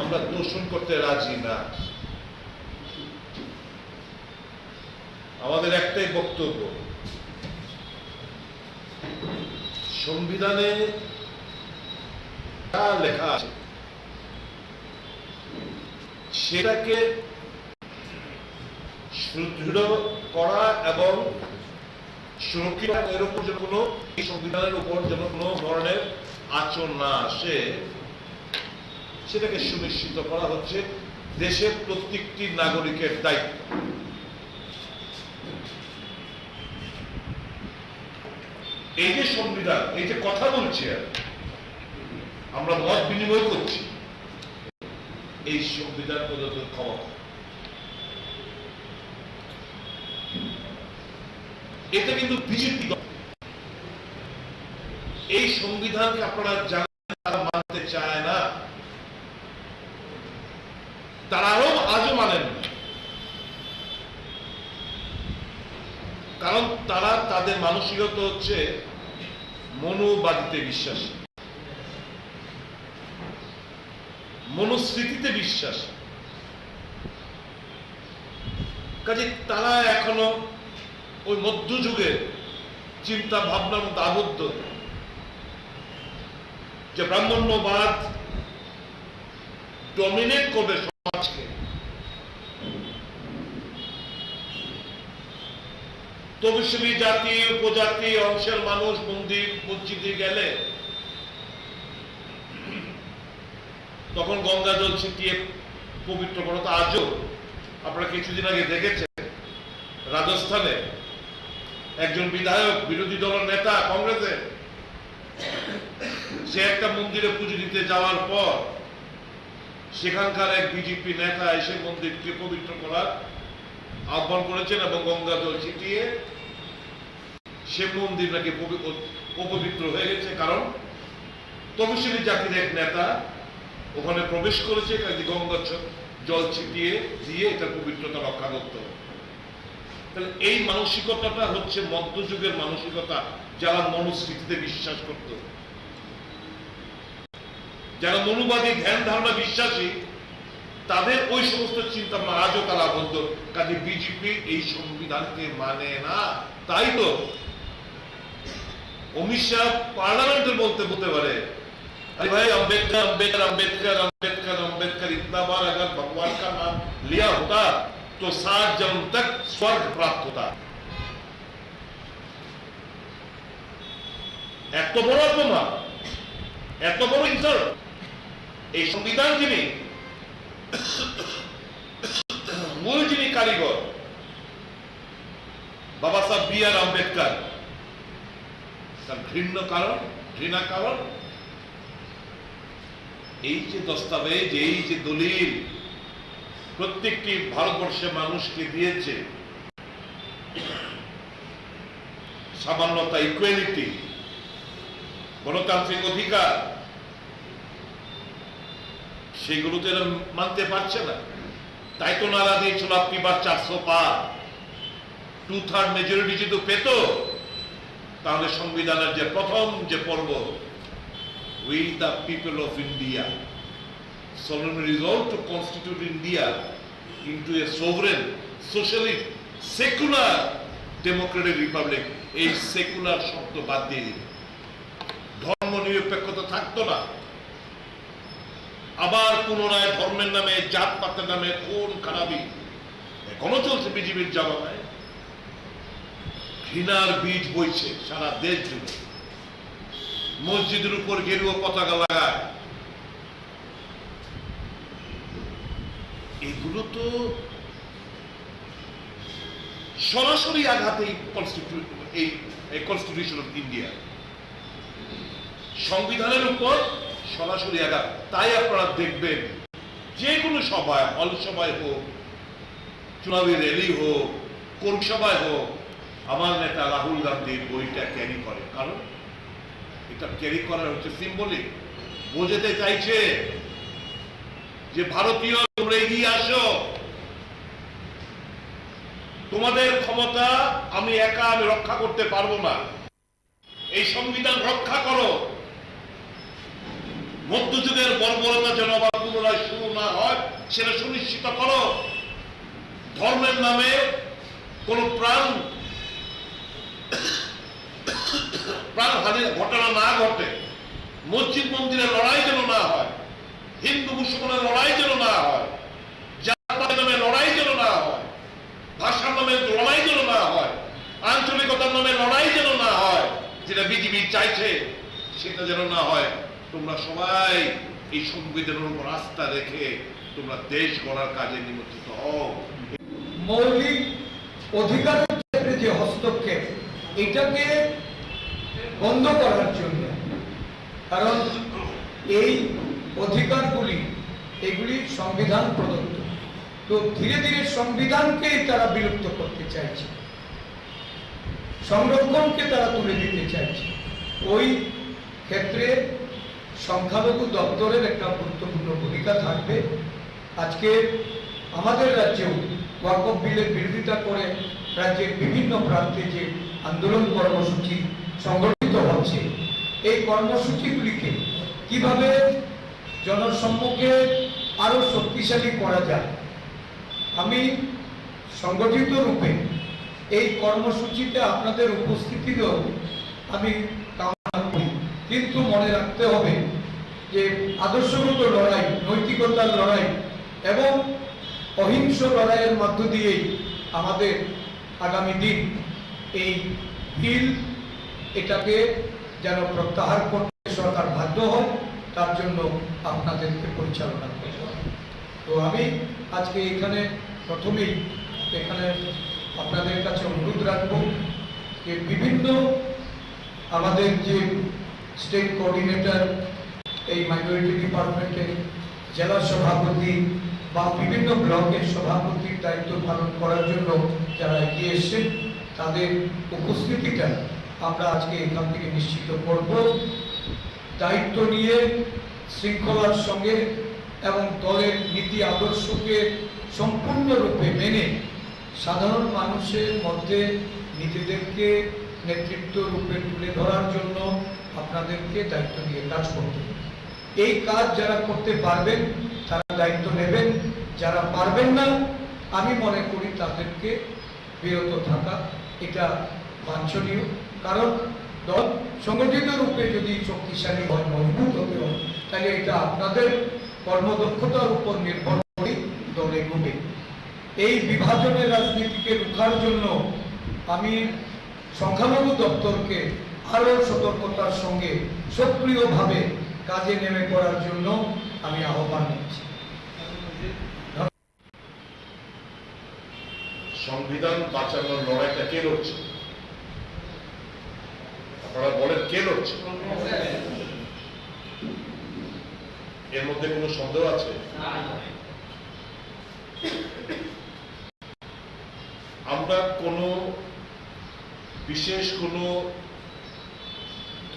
আমরা দোষণ করতে রাজি না। আমাদের একটাই বক্তব্য, সংবিধানে যা লেখা আছে, সেটাকে সুদৃঢ় করা এবং সুরক্ষিত এর উপর যেন কোনো সংবিধানের উপর যেন কোনো ধরনের আচরণ না আসে। সেটাকে সুনিশ্চিত করা হচ্ছে দেশের প্রত্যেকটি নাগরিকের দায়িত্ব। এই যে সংবিধান, এই যে কথা বলছি, আমরা মত বিনিময় করছি। এই সংবিধান প্রদত্ত ক্ষমতা। এটা কিন্তু বিজেপি এই সংবিধানকে আপনারা জানেন তারা মানতে চায় না। তারাও আজও মানেন কারণ তারা তাদের মানসিকতা হচ্ছে মনোবাদিতে বিশ্বাসী। মনুস্মৃতিতে বিশ্বাস। কাজে তারা এখনও ওই মধ্যযুগের চিন্তা ভাবনার মধ্যে আবদ্ধ যে ব্রাহ্মণ্যবাদ ডমিনেট করবে সমাজকে তপস্বী জাতি, উপজাতি, অংশের মানুষ মন্দির মসজিদে গেলে তখন গঙ্গা জল ছিটিয়ে পবিত্র করা। তো আজও আপনারা কিছুদিন আগে দেখেছেন, রাজস্থানে একজন বিধায়ক, বিরোধী দলের নেতা, কংগ্রেসের, সে একটা মন্দিরে পুজো দিতে যাওয়ার পর সেখানকার এক বিজেপি নেতা এসে মন্দিরকে পবিত্র করার আহ্বান করেছেন এবং গঙ্গা জল ছিটিয়ে সে মন্দির নাকি অপবিত্র হয়ে গেছে। কারণ তপশিলি জাতির এক নেতা ওখানে প্রবেশ করেছে গঙ্গা জল ছিটিয়ে দিয়ে এটার পবিত্রতা রক্ষা করতে তাহলে এই মানসিকতাটা হচ্ছে মধ্যযুগের মানসিকতা যারা মনুস্মৃতিতে বিশ্বাস করত। যারা মনুবাদী ধ্যান ধারণা বিশ্বাসী তাদের ওই সমস্ত চিন্তা ভাবনা আজও তারা আবদ্ধ কাজে বিজেপি এই সংবিধানকে মানে না তাই তো অমিত শাহ পার্লামেন্টে বলতে বলতে পারে अरे भाई अंबेडकर अंबेडकर अंबेडकर अंबेडकर अंबेडकर इतना बार अगर भगवान का नाम लिया होता तो सात जन्म तक स्वर्ग प्राप्त होता এত বড় অপমান এত বড় ইনসাল্ট এই সংবিধান যিনি মূল যিনি কারিগর, বাবা সাহেব বি আর আম্বেদকর, তার ঘৃণ্য কারণ, ঘৃণা কারণ, এই যে দস্তাবেজ, এই যে দলিল প্রত্যেকটি ভারতবর্ষের মানুষকে দিয়েছে, সামান্যতা ইকুয়ালিটি গণতান্ত্রিক অধিকার সেগুলো তো এরা মানতে পারছে না। তাই তো নারা দিয়েছিল আপনি বা চারশো পার। টু থার্ড মেজরিটি যেহেতু পেত, তাহলে সংবিধানের যে প্রথম যে পর্ব with the people of India solemnly resolve to constitute India into a sovereign socialist secular democratic republic এই সেকুলার শব্দ বাদ দিয়ে ধর্ম নিরপেক্ষতা থাকতো না। আবার পুনরায় ধর্মের নামে, জাতপাতের নামে কোন খারাপি। এখনও চলছে বিজেপির জামানায়। ঘৃণার বীজ বইছে সারা দেশ জুড়ে। মসজিদের উপর গেরুয়া পতাকা লাগায়। এগুলো তো সরাসরি আঘাত এই কনস্টিটিউ- এই কনস্টিটিউশন অফ ইন্ডিয়া সংবিধানের উপর সরাসরি আঘাত। তাই আপনারা দেখবেন, যে কোনো সভায় হল সভায় হোক চুনাবি র্যালি হোক কর্মী সভায় হোক, আমার নেতা রাহুল গান্ধী বইটা ক্যারি করে। কারণ এটা ক্যারি করার হচ্ছে সিম্বলিক বোঝাতে চাইছে যে ভারতীয়, তোমরা এগিয়ে আসো। তোমাদের ক্ষমতা আমি একা আমি রক্ষা করতে পারব না। এই সংবিধান রক্ষা করো। মধ্যযুগের বর্বরতা যেন আবার পুনরায় শুরু না হয়, সেটা সুনিশ্চিত করো। ধর্মের নামে কোন প্রাণ প্রাণহানির ঘটনা না ঘটে, মসজিদ মন্দিরে লড়াই যেন না হয়, হিন্দু মুসলমানের লড়াই যেন না হয় জাতের নামে লড়াই যেন না হয়, ভাষার নামে লড়াই যেন না হয়, আঞ্চলিকতার নামে লড়াই যেন না হয়, যেটা বিজেপি চাইছে, সেটা যেন না হয়। তোমরা সবাই এই সংবিধানের উপর আস্থা রেখে তোমরা দেশ গড়ার কাজে নিমজ্জিত হও। মৌলিক অধিকার ক্ষেত্রে যে হস্তক্ষেপ, এটাকে বন্ধ করার জন্য। কারণ এই অধিকারগুলি, এগুলি সংবিধান প্রদত্ত। তো ধীরে ধীরে সংবিধানকেই তারা বিলুপ্ত করতে চাইছে। সংরক্ষণকে তারা তুলে দিতে চাইছে। ওই ক্ষেত্রে সংখ্যালঘু দপ্তরের একটা গুরুত্বপূর্ণ ভূমিকা থাকবে। আজকে আমাদের রাজ্যেও ওয়াকফ বিলের বিরোধিতা করে রাজ্যের বিভিন্ন প্রান্তে যে আন্দোলন কর্মসূচি সংগঠিত হচ্ছে, এই কর্মসূচিগুলিকে কীভাবে জনসম্মুখে আরও শক্তিশালী করা যায়, আমি সংগঠিত রূপে এই কর্মসূচিতে আপনাদের উপস্থিতিরও আমি কিন্তু মনে রাখতে হবে যে আদর্শগত লড়াই, নৈতিকতার লড়াই এবং অহিংস লড়াইয়ের মধ্য দিয়েই আমাদের আগামী দিন এই বিল এটাকে যেন প্রত্যাহার করতে সরকার বাধ্য হয় তার জন্য আপনাদেরকে পরিচালনা করতে হবে। তো আমি আজকে এখানে প্রথমেই এখানে আপনাদের কাছে অনুরোধ রাখব যে বিভিন্ন আমাদের যে স্টেট কোঅর্ডিনেটর এই মাইনরিটি ডিপার্টমেন্টের জেলা সভাপতি বা বিভিন্ন ব্লকের সভাপতির দায়িত্ব পালন করার জন্য যারা এগিয়ে এসেছেন, তাদের উপস্থিতিটা আমরা আজকে এখান থেকে নিশ্চিত করব। দায়িত্ব নিয়ে শৃঙ্খলার সঙ্গে এবং দলের নীতি আদর্শকে সম্পূর্ণরূপে মেনে সাধারণ মানুষের মধ্যে নিজেদেরকে নেতৃত্ব রূপে তুলে ধরার জন্য আপনাদেরকে দায়িত্ব নিয়ে কাজ করতে এই কাজ যারা করতে পারবেন, তারা দায়িত্ব নেবেন। যারা পারবেন না, আমি মনে করি তাদেরকে বিরত থাকা এটা বাঞ্ছনীয়। কারণ দল সংগঠিত রূপে যদি শক্তিশালী হয়, মজবুত হতে হয় তাহলে এটা আপনাদের কর্মদক্ষতার উপর নির্ভর করে দলে এগোবে এই বিভাজনের রাজনীতিকে রুখার জন্য আমি সংখ্যালঘু দপ্তরকে আরও সতর্কতার সঙ্গে সক্রিয়ভাবে কাজে নেমে পড়ার জন্য আমি আহ্বান নিচ্ছি সংবিধান বাঁচানোর লড়াইটা কে লড়ছে? আপনারা বলেন কে লড়ছে? এর মধ্যে কোনো সন্দেহ আছে? আমরা কোনো বিশেষ কোনো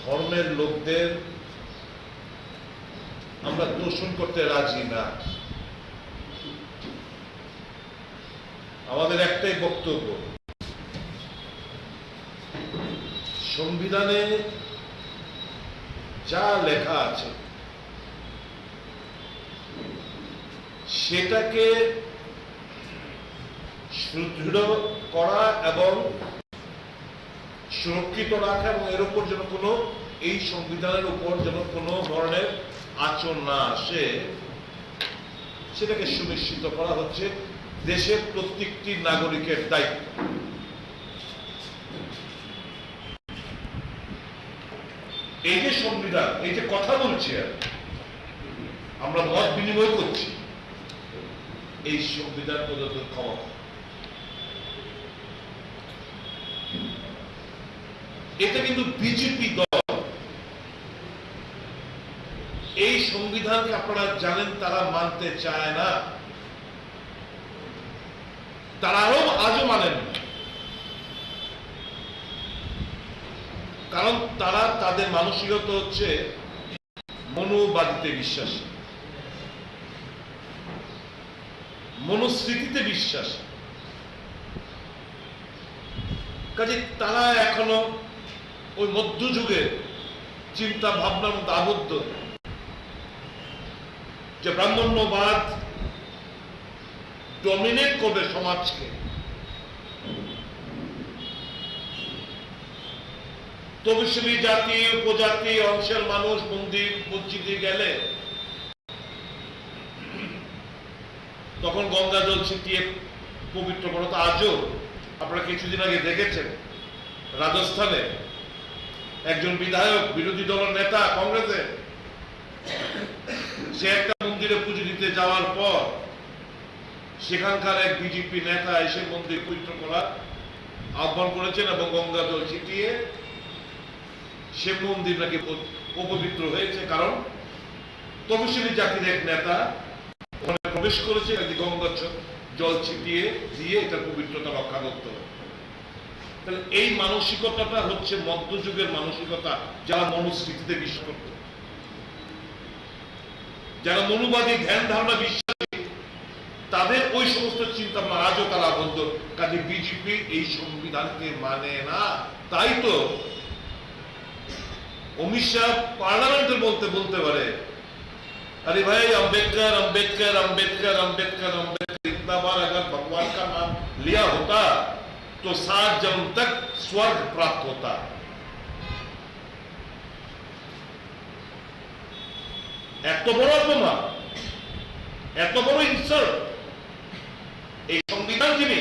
ধর্মের লোকদের আমরা দোষণ করতে রাজি না। আমাদের একটাই বক্তব্য, সংবিধানে যা লেখা আছে, সেটাকে সুদৃঢ় করা এবং সুরক্ষিত রাখা এবং এর উপর যেন কোনো এই সংবিধানের উপর যেন কোনো ধরনের আচরণ না আসে, সেটাকে সুনিশ্চিত করা হচ্ছে দেশের প্রত্যেকটি নাগরিকের দায়িত্ব। এই যে সংবিধান, এই যে কথা বলছি আমরা মত বিনিময় করছি, এই সংবিধান প্রদত্ত ক্ষমতা। এটা কিন্তু বিজেপি দল এই সংবিধানকে আপনারা জানেন, তারা মানতে চায় না। তারাও আজও মানেন কারণ তারা তাদের মানসিকতা হচ্ছে মনোবাদিতে বিশ্বাসী। মনুস্মৃতিতে বিশ্বাস। কাজে তারা এখনও ওই মধ্যযুগের চিন্তা ভাবনার মধ্যে আবদ্ধ। যে ব্রাহ্মণ্যবাদ ডমিনেট করবে সমাজকে। তপশিলি জাতি, উপজাতি, অংশের মানুষ মন্দির মসজিদে গেলে তখন গঙ্গা জল ছিটিয়ে পবিত্র করো। তো আজও আপনারা কিছুদিন আগে দেখেছেন, রাজস্থানে একজন বিধায়ক, বিরোধী দলের নেতা কংগ্রেসের সে একটা মন্দিরে পুজো দিতে যাওয়ার পর সেখানকার এক বিজেপি নেতা এসে মন্দির পবিত্র করার আহ্বান করেছেন এবং গঙ্গা জল ছিটিয়ে সে মন্দির নাকি অপবিত্র হয়েছে। কারণ তপশিলি জাতির এক নেতা ওখানে প্রবেশ করেছে নাকি গঙ্গা জল ছিটিয়ে দিয়ে এটার পবিত্রতা রক্ষা করতে তাহলে এই মানসিকতাটা হচ্ছে মধ্যযুগের মানসিকতা, যারা মনুস্মৃতিতে বিশ্বাস করত। যারা মনুবাদী ধ্যান ধারণা বিশ্বাসী তাদের ওই সমস্ত চিন্তা ভাবনা আজও তারা বন্ধ কাজে বিজেপি এই সংবিধানকে মানে না তাই তো অমিত শাহ পার্লামেন্টে বলতে বলতে পারে अरे भाई अंबेडकर अंबेडकर अंबेडकर अंबेडकर अंबेडकर इतना बार अगर भगवान का नाम लिया होता तो सात जन्म तक स्वर्ग प्राप्त होता এত বড় অপমান, এত বড় ইনসাল্ট এই সংবিধান যিনি,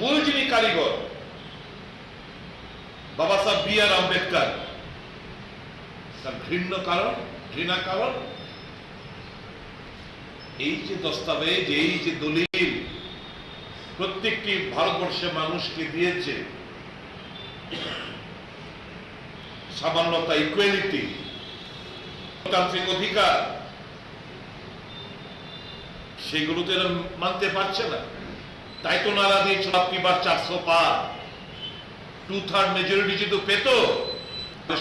মূল যিনি কারিগর, বাবা সাহেব বি আর আম্বেদকর, তার ঘৃণ্য কারণ, ঘৃণা কারণ, এই যে দস্তাবেজ, এই যে দলিল, প্রত্যেকটি ভারতবর্ষের মানুষকে দিয়েছে সামান্যতা ইকুয়ালিটি গণতান্ত্রিক অধিকার সেগুলো তো এরা মানতে পারছে না। তাই তো নারা দিয়েছিল আপনি বার চারশো পার টু থার্ড মেজরিটি যেহেতু পেত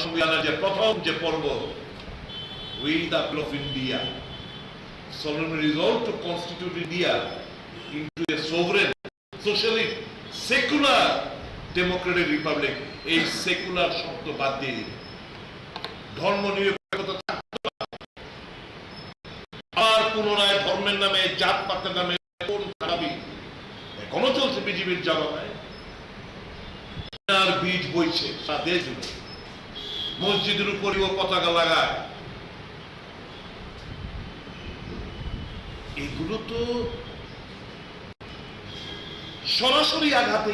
সংবিধানের যে প্রথম যে পর্ব we the of India solemnly resolved to constitute India into a sovereign, socialist, secular democratic republic, এই সেকুলার শব্দ বাদ দিয়ে দিন। ধর্ম নিরপেক্ষতা আর পুনরায় ধর্মের নামে, জাত পাতের নামে কোন খারাপি এখনও চলছে বিজেপির আর বীজ বইছে দেশ জুড়ে মসজিদের উপরেও পতাকা লাগায়। এগুলো তো সরাসরি আঘাত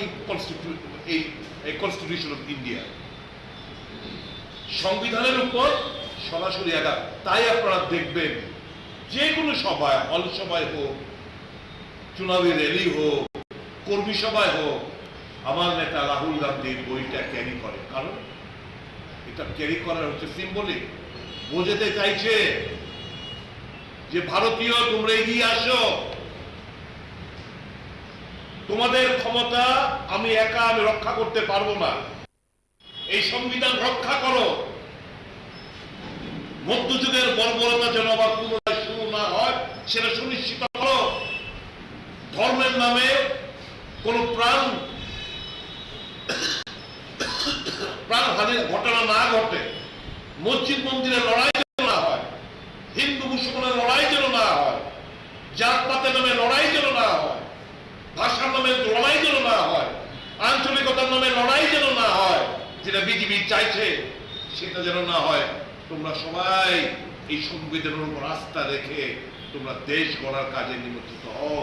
এই এই কনস্টিটিউশন অফ ইন্ডিয়া সংবিধানের উপর সরাসরি আঘাত। তাই আপনারা দেখবেন যে কোনো সভায়, হল সভায় হোক চুনাবি র্যালি হোক, কর্মী সভায় হোক, আমার নেতা রাহুল গান্ধীর বইটা ক্যারি করে। কারণ এটা ক্যারি করার হচ্ছে সিম্বলিক বোঝাতে চাইছে যে ভারতীয়, তোমরা এগিয়ে আসো। তোমাদের ক্ষমতা আমি একা আমি রক্ষা করতে পারব না। এই সংবিধান রক্ষা করো। মধ্যযুগের বর্বরতা যেন আবার পুনরায় শুরু না হয়, সেটা সুনিশ্চিত করো। ধর্মের নামে কোন প্রাণ প্রাণ প্রাণহানির ঘটনা না ঘটে। মসজিদ মন্দিরে লড়াই যেন না হয় হিন্দু মুসলমানের লড়াই যেন না হয় জাতপাতের নামে লড়াই যেন না হয় ভাষার নামে লড়াই যেন না হয় আঞ্চলিকতার নামে লড়াই যেন না হয় যেটা বিজেপি চাইছে, সেটা যেন না হয়। তোমরা সবাই এই সংবিধানের উপর আস্থা রেখে তোমরা দেশ গড়ার কাজে নিমজ্জিত হও।